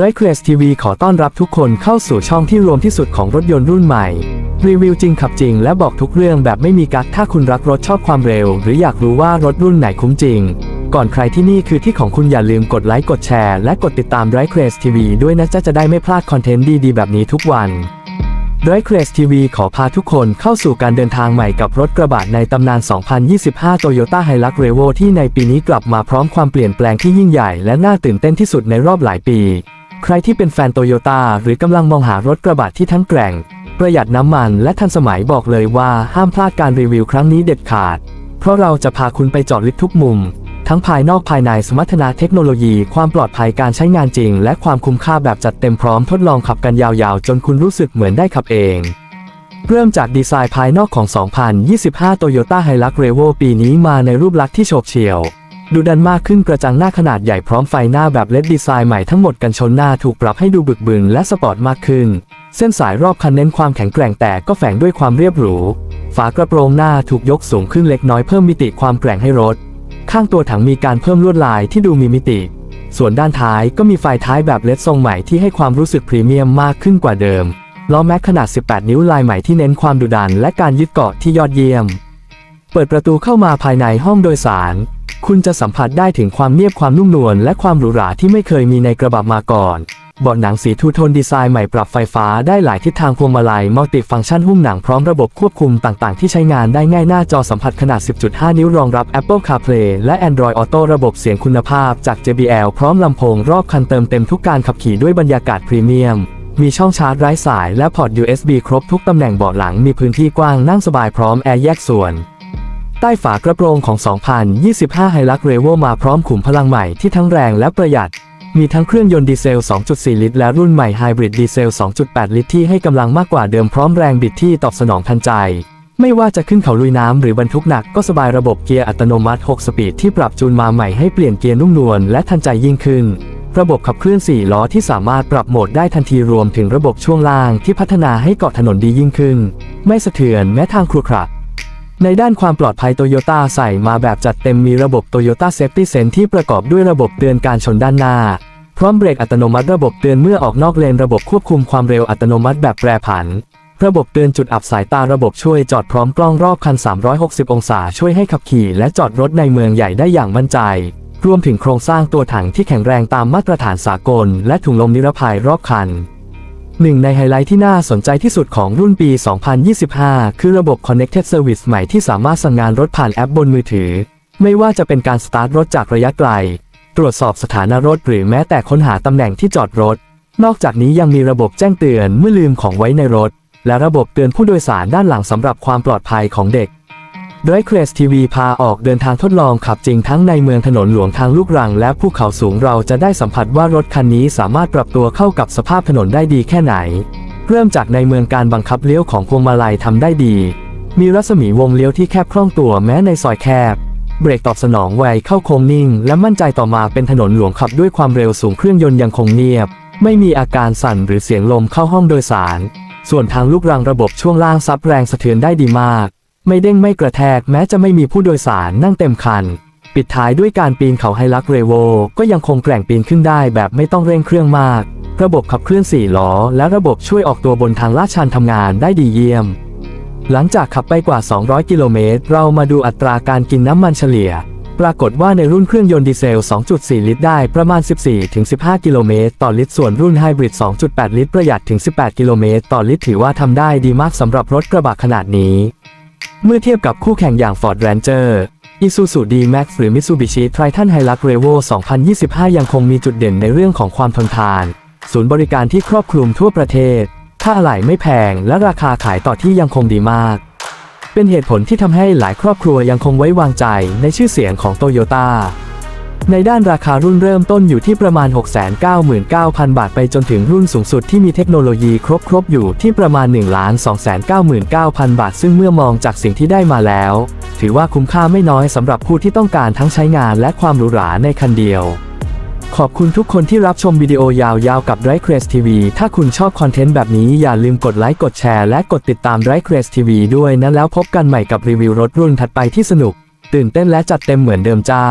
โดย c r e s TV ขอต้อนรับทุกคนเข้าสู่ช่องที่รวมที่สุดของรถยนต์รุ่นใหม่ รีวิวจริงขับจริงและบอกทุกเรื่องแบบไม่มีกักถ้าคุณรักรถชอบความเร็ว หรืออยากรู้ว่ารถรุ่นไหนคุ้มจริง ก่อนใครที่นี่คือที่ของคุณอย่าลืมกดไลค์กดแชร์และกดติดตาม d r i v e c r a z e TV ด้วยนะจ๊ะจะได้ไม่พลาดคอนเทนต์ดีๆแบบนี้ทุกวันโดย c r a z e TV ขอพาทุกคนเข้าสู่การเดินทางใหม่กับรถกระบะในตำนาน 2025 Toyota Hilux Revo ที่ในปีนี้กลับมาพร้อมความเปลี่ยนแปลงที่ยิ่งใหญ่และน่าตื่นเต้นที่สุดในรอบหลายปี ใครที่เป็นแฟนโตโยต้าหรือกำลังมองหารถกระบะที่ทั้งแกร่ง ประหยัดน้ำมันและทันสมัยบอกเลยว่าห้ามพลาดการรีวิวครั้งนี้เด็ดขาด เพราะเราจะพาคุณไปเจาะลึกทุกมุม ทั้งภายนอกภายในสมรรถนะเทคโนโลยี ความปลอดภัยการใช้งานจริง และความคุ้มค่าแบบจัดเต็มพร้อมทดลองขับกันยาวๆ จนคุณรู้สึกเหมือนได้ขับเองเริ่มจากดีไซน์ภายนอกของ 2025 Toyota Hilux Revo ปีนี้มาในรูปลักษณ์ที่โฉบเฉี่ยว ดูดันมากขึ้นกระจังหน้าขนาดใหญ่พร้อมไฟหน้าแบบเลดดีไซน์ใหม่ทั้งหมดกันชนหน้าถูกปรับให้ดูบึกบึนและสปอร์ตมากขึ้น เส้นสายรอบคันเน้นความแข็งแกร่งแต่ก็แฝงด้วยความเรียบหรู ฝากระโปรงหน้าถูกยกสูงขึ้นเล็กน้อยเพิ่มมิติความแกร่งให้รถ ข้างตัวถังมีการเพิ่มลวดลายที่ดูมีมิติ ส่วนด้านท้ายก็มีไฟท้ายแบบเลดทรงใหม่ที่ให้ความรู้สึกพรีเมียมมากขึ้นกว่าเดิมล้อแม็กขนาด 18 นิ้วลายใหม่ที่เน้นความดุดันและการยึดเกาะที่ยอดเยี่ยม เปิดประตูเข้ามาภายในห้องโดยสาร คุณจะสัมผัสได้ถึงความเนียบความนุ่มนวลและความหรูหราที่ไม่เคยมีในกระบะมาก่อนเบาะหนังสีทูโทนดีไซน์ใหม่ปรับไฟฟ้าได้หลายทิศทางพวงมาลัยมัลติฟังก์ชันหุ้มหนังพร้อมระบบควบคุมต่างๆ ที่ใช้งานได้ง่ายหน้าจอสัมผัสขนาด 10.5 นิ้วรองรับ Apple CarPlay และ Android Auto ระบบเสียงคุณภาพจาก JBL พร้อมลำโพงรอบคันเติมเต็มทุกการขับขี่ด้วยบรรยากาศพรีเมียม มีช่องชาร์จไร้สายและพอร์ต USB ครบทุกตำแหน่งเบาะหลังมีพื้นที่กว้างนั่งสบายพร้อมแอร์แยกส่วน ใต้ฝากระโปรงของ 2025 Hilux Revo มาพร้อมขุมพลังใหม่ที่ทั้งแรงและประหยัด มีทั้งเครื่องยนต์ดีเซล 2.4 ลิตร และรุ่นใหม่ไฮบริดดีเซล 2.8 ลิตรที่ให้กำลังมากกว่าเดิมพร้อมแรงบิดที่ตอบสนองทันใจ ไม่ว่าจะขึ้นเขาลุยน้ำหรือบรรทุกหนักก็สบายระบบเกียร์อัตโนมัติ 6 สปีดที่ปรับจูนมาใหม่ให้เปลี่ยนเกียร์นุ่มนวลและทันใจยิ่งขึ้น ระบบขับเคลื่อน 4 ล้อที่สามารถปรับโหมดได้ทันทีรวมถึงระบบช่วงล่างที่พัฒนาให้เกาะถนนดียิ่งขึ้น ไม่สะเทือนแม้ทางครุขระ ในด้านความปลอดภัยโตโยต้าใส่มาแบบจัดเต็มมีระบบ Toyota Safety Sense ที่ประกอบด้วยระบบเตือนการชนด้านหน้า พร้อมเบรกอัตโนมัติระบบเตือนเมื่อออกนอกเลนระบบควบคุมความเร็วอัตโนมัติแบบแปรผัน ระบบเตือนจุดอับสายตาระบบช่วยจอดพร้อมกล้องรอบคัน 360 องศาช่วยให้ขับขี่และจอดรถในเมืองใหญ่ได้อย่างมั่นใจ รวมถึงโครงสร้างตัวถังที่แข็งแรงตามมาตรฐานสากล และถุงลมนิรภัยรอบคัน หนึ่งในไฮไลท์ที่น่าสนใจที่สุดของรุ่นปี 2025 คือระบบ Connected Service ใหม่ที่สามารถสั่งงานรถผ่านแอปบนมือถือ ไม่ว่าจะเป็นการสตาร์ทรถจากระยะไกล ตรวจสอบสถานะรถหรือแม้แต่ค้นหาตำแหน่งที่จอดรถ นอกจากนี้ยังมีระบบแจ้งเตือนเมื่อลืมของไว้ในรถ และระบบเตือนผู้โดยสารด้านหลังสำหรับความปลอดภัยของเด็ก ดยเครสทีวีพาออกเดินทางทดลองขับจริงทั้งในเมืองถนนหลวงทางลูกรัง และภูเขาสูงเราจะได้สัมผัสว่ารถคันนี้สามารถปรับตัวเข้ากับสภาพถนนได้ดีแค่ไหน เริ่มจากในเมืองการบังคับเลี้ยวของพวงมาลัยทำได้ดี มีรัศมีวงเลี้ยวที่แคบคล่องตัวแม้ในซอยแคบ เบรกตอบสนองไวเข้าโค้งนิ่ง และมั่นใจต่อมาเป็นถนนหลวงขับด้วยความเร็วสูงเครื่องยนต์ยังคงเงียบ ไม่มีอาการสั่นหรือเสียงลมเข้าห้องโดยสาร ส่วนทางลูกรังระบบช่วงล่างซับแรงสะเทือนได้ดีมาก ไม่เด้งไม่กระแทกแม้จะไม่มีผู้โดยสารนั่งเต็มคัน ปิดท้ายด้วยการปีนเขาไฮลักเรโว ก็ยังคงแกร่งปีนขึ้นได้แบบไม่ต้องเร่งเครื่องมาก ระบบขับเคลื่อน4ล้อ และระบบช่วยออกตัวบนทางลาดชันทำงานได้ดีเยี่ยม หลังจากขับไปกว่า 200 กิโลเมตร เรามาดูอัตราการกินน้ำมันเฉลี่ย ปรากฏว่าในรุ่นเครื่องยนต์ดีเซล 2.4 ลิตรได้ประมาณ 14-15 กิโลเมตรต่อลิตรส่วนรุ่นไฮบริด 2.8 ลิตรประหยัดถึง 18 กิโลเมตรต่อลิตรถือว่าทำได้ดีมากสำหรับรถกระบะขนาดนี้ เมื่อเทียบกับคู่แข่งอย่าง Ford Ranger Isuzu D-Max หรือ Mitsubishi Triton Hilux Revo 2025 ยังคงมีจุดเด่นในเรื่องของความทนทาน ศูนย์บริการที่ครอบคลุมทั่วประเทศ ค่าอะไหล่ไม่แพง และราคาขายต่อที่ยังคงดีมาก เป็นเหตุผลที่ทำให้หลายครอบครัวยังคงไว้วางใจในชื่อเสียงของโตโยต้า ในด้านราคารุ่นเริ่มต้นอยู่ที่ประมาณ 699,000 บาทไปจนถึงรุ่นสูงสุดที่มีเทคโนโลยีครบครบอยู่ที่ประมาณ 1,299,000 บาท ซึ่งเมื่อมองจากสิ่งที่ได้มาแล้ว ถือว่าคุ้มค่าไม่น้อยสำหรับผู้ที่ต้องการทั้งใช้งานและความหรูหราในคันเดียว ขอบคุณทุกคนที่รับชมวิดีโอยาวๆกับ d r i เ c r a z e TV ถ้าคุณชอบคอนเทนต์แบบนี้อย่าลืมกดไลค์กดแชร์และกดติดตาม d r i เ c r a z e TV ด้วยนะแล้วพบกันใหม่กับรีวิวรถรุ่นถัดไปที่สนุก ตื่นเต้นและจัดเต็มเหมือนเดิมจ้า